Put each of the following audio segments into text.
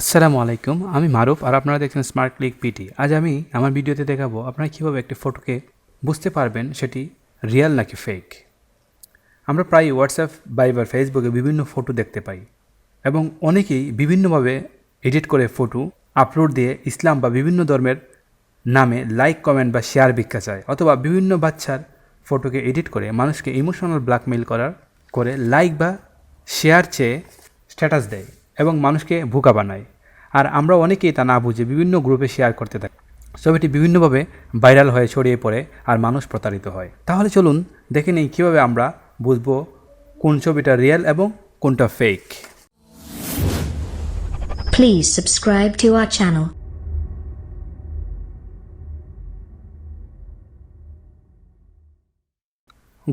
আসসালামু আলাইকুম, আমি মারুফ আর আপনারা দেখছেন স্মার্ট ক্লিক পিটি আজ আমি আমার ভিডিওতে দেখাবো আপনারা কীভাবে একটি ফটোকে বুঝতে পারবেন সেটি রিয়েল নাকি ফেক আমরা প্রায় হোয়াটসঅ্যাপ বাইবার ফেসবুকে বিভিন্ন ফটো দেখতে পাই এবং অনেকেই বিভিন্নভাবে এডিট করে ফটো আপলোড দিয়ে ইসলাম বা বিভিন্ন ধর্মের নামে লাইক কমেন্ট বা শেয়ার ভিক্ষা চায় অথবা বিভিন্ন বাচ্চার ফটোকে এডিট করে মানুষকে ইমোশনাল ব্ল্যাকমেইল করার, করে লাইক বা শেয়ার চেয়ে স্ট্যাটাস দেয়। এবং মানুষকে বোকা বানায়। আর আমরা অনেকেই তা না বুঝে বিভিন্ন গ্রুপে শেয়ার করতে থাকি। ছবিটি বিভিন্নভাবে ভাইরাল হয়ে ছড়িয়ে পড়ে আর মানুষ প্রতারিত হয়। তাহলে চলুন দেখে নিই কীভাবে আমরা বুঝব কোন ছবিটা রিয়েল এবং কোনটা fake please subscribe to our channel.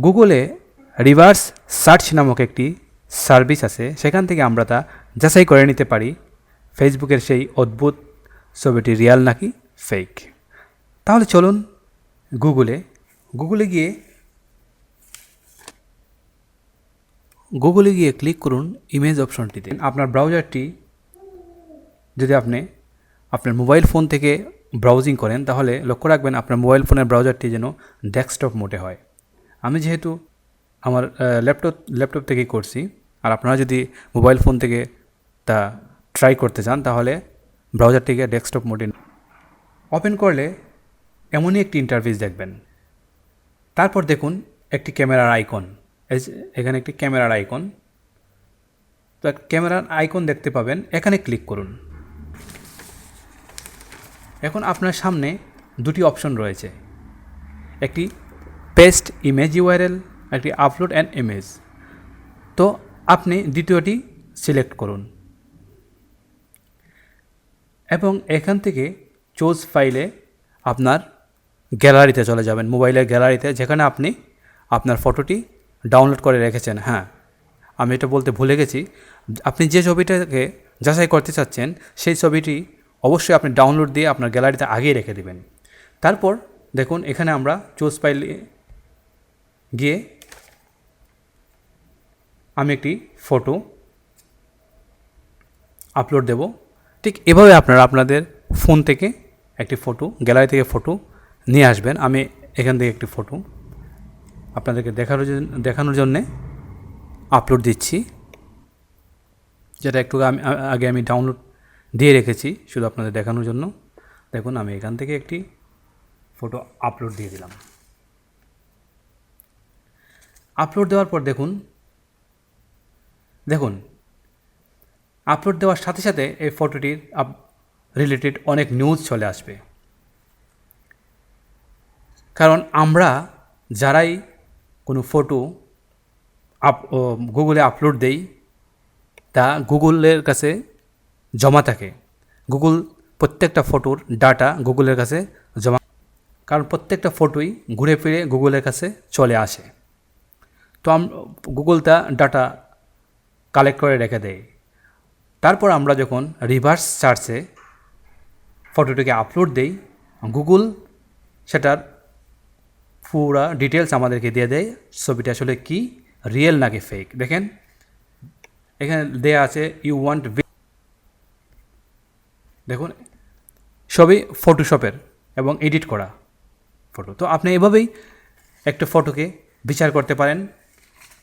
গুগলে রিভার্স সার্চ নামক একটি সার্ভিস আছে। সেখান থেকে আমরা তা যাচাই করে নিতে পারি, ফেসবুকের সেই অদ্ভুত ছবিটি রিয়াল নাকি ফেক তাহলে চলুন গুগলে গুগলে গিয়ে গুগলে গিয়ে ক্লিক করুন ইমেজ অপশনটিতে আপনার ব্রাউজারটি, যদি আপনি আপনার মোবাইল ফোন থেকে ব্রাউজিং করেন, তাহলে লক্ষ্য রাখবেন আপনার মোবাইল ফোনের ব্রাউজারটি যেন ডেস্কটপ মোটে হয়। আমি যেহেতু আমার ল্যাপটপ ল্যাপটপ থেকেই করছি, আর আপনারা যদি মোবাইল ফোন থেকে তা ট্রাই করতে চান, তাহলে ব্রাউজারটিকে ডেস্কটপ মোডে ওপেন করলে এমনই একটি ইন্টারফেস দেখবেন। তারপর দেখুন একটি ক্যামেরার আইকন এখানে একটি ক্যামেরার আইকন তো ক্যামেরার আইকন দেখতে পাবেন, এখানে ক্লিক করুন। এখন আপনার সামনে দুটি অপশন রয়েছে। একটি পেস্ট ইমেজ ইউআরএল একটি আপলোড অ্যান্ড ইমেজ তো আপনি দ্বিতীয়টি সিলেক্ট করুন। এবং এখান থেকে চোজ ফাইলে আপনার গ্যালারিতে চলে যাবেন মোবাইলের গ্যালারিতে যেখানে আপনি আপনার ফটোটি ডাউনলোড করে রেখেছেন। হ্যাঁ আমি এটা বলতে ভুলে গেছি। আপনি যে ছবিটাকে যাচাই করতে চাচ্ছেন, সেই ছবিটি অবশ্যই আপনি ডাউনলোড দিয়ে আপনার গ্যালারিতে আগেই রেখে দেবেন। তারপর দেখুন, এখানে আমরা চোজ ফাইলে গিয়ে আমি একটি ফটো আপলোড দেব। ঠিক এভাবে আপনারা আপনাদের ফোন থেকে একটি ফটো, গ্যালারি থেকে ফটো নিয়ে আসবেন। আমি এখান থেকে একটি ফটো আপনাদেরকে দেখানোর জন্য, দেখানোর জন্যে আপলোড দিচ্ছি। যেটা একটু আমি, আগে আমি ডাউনলোড দিয়ে রেখেছি, শুধু আপনাদের দেখানোর জন্য। দেখুন, আমি এখান থেকে একটি ফটো আপলোড দিয়ে দিলাম। আপলোড দেওয়ার পর দেখুন দেখুন আপলোড দেওয়ার সাথে সাথে এই ফটোটির রিলেটেড অনেক নিউজ চলে আসবে। কারণ আমরা যারাই কোনো ফটো আপ গুগলে আপলোড দেই, তা গুগলের কাছে জমা থাকে। গুগল প্রত্যেকটা ফটোর ডাটা গুগলের কাছে জমা কারণ প্রত্যেকটা ফটোই ঘুরে ফিরে গুগলের কাছে চলে আসে। তো গুগল তা ডাটা কালেক্ট করে রেখে দেয়। তারপর আমরা যখন রিভার্স সার্চে ফটোটিকে আপলোড দেই গুগল সেটার পুরা ডিটেলস আমাদেরকে দিয়ে দেয়, ছবিটা আসলে কি রিয়েল নাকি ফেক দেখেন, এখানে দেয়া আছে ইউ ওয়ান্ট দেখুন, সবই ফটোশপের এবং এডিট করা ফটো তো আপনি এভাবেই একটা ফটোকে বিচার করতে পারেন।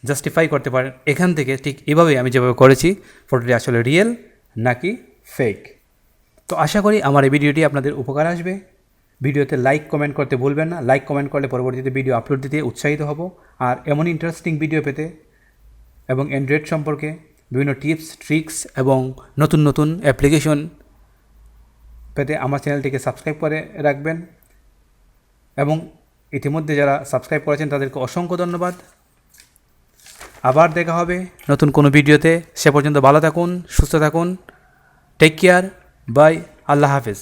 জাস্টিফাই করতে পারেন। এখান থেকে ঠিক এভাবেই আমি যেভাবে করেছি ফটোটি আসলে রিয়েল নাকি ফেক তো আশা করি আমার এই ভিডিওটি আপনাদের উপকার আসবে। ভিডিওতে লাইক কমেন্ট করতে ভুলবেন না। লাইক কমেন্ট করলে পরবর্তীতে ভিডিও আপলোড দিতে উৎসাহিত হব। আর এমন ইন্টারেস্টিং ভিডিও পেতে এবং অ্যান্ড্রয়েড সম্পর্কে বিভিন্ন টিপস ট্রিক্স এবং নতুন নতুন অ্যাপ্লিকেশন পেতে আমার চ্যানেলটিকে সাবস্ক্রাইব করে রাখবেন। এবং ইতিমধ্যে যারা সাবস্ক্রাইব করেছেন তাদেরকে অসংখ্য ধন্যবাদ। আবার দেখা হবে নতুন কোনো ভিডিওতে। সে পর্যন্ত ভালো থাকুন, সুস্থ থাকুন টেক কেয়ার বাই আল্লাহ হাফেজ।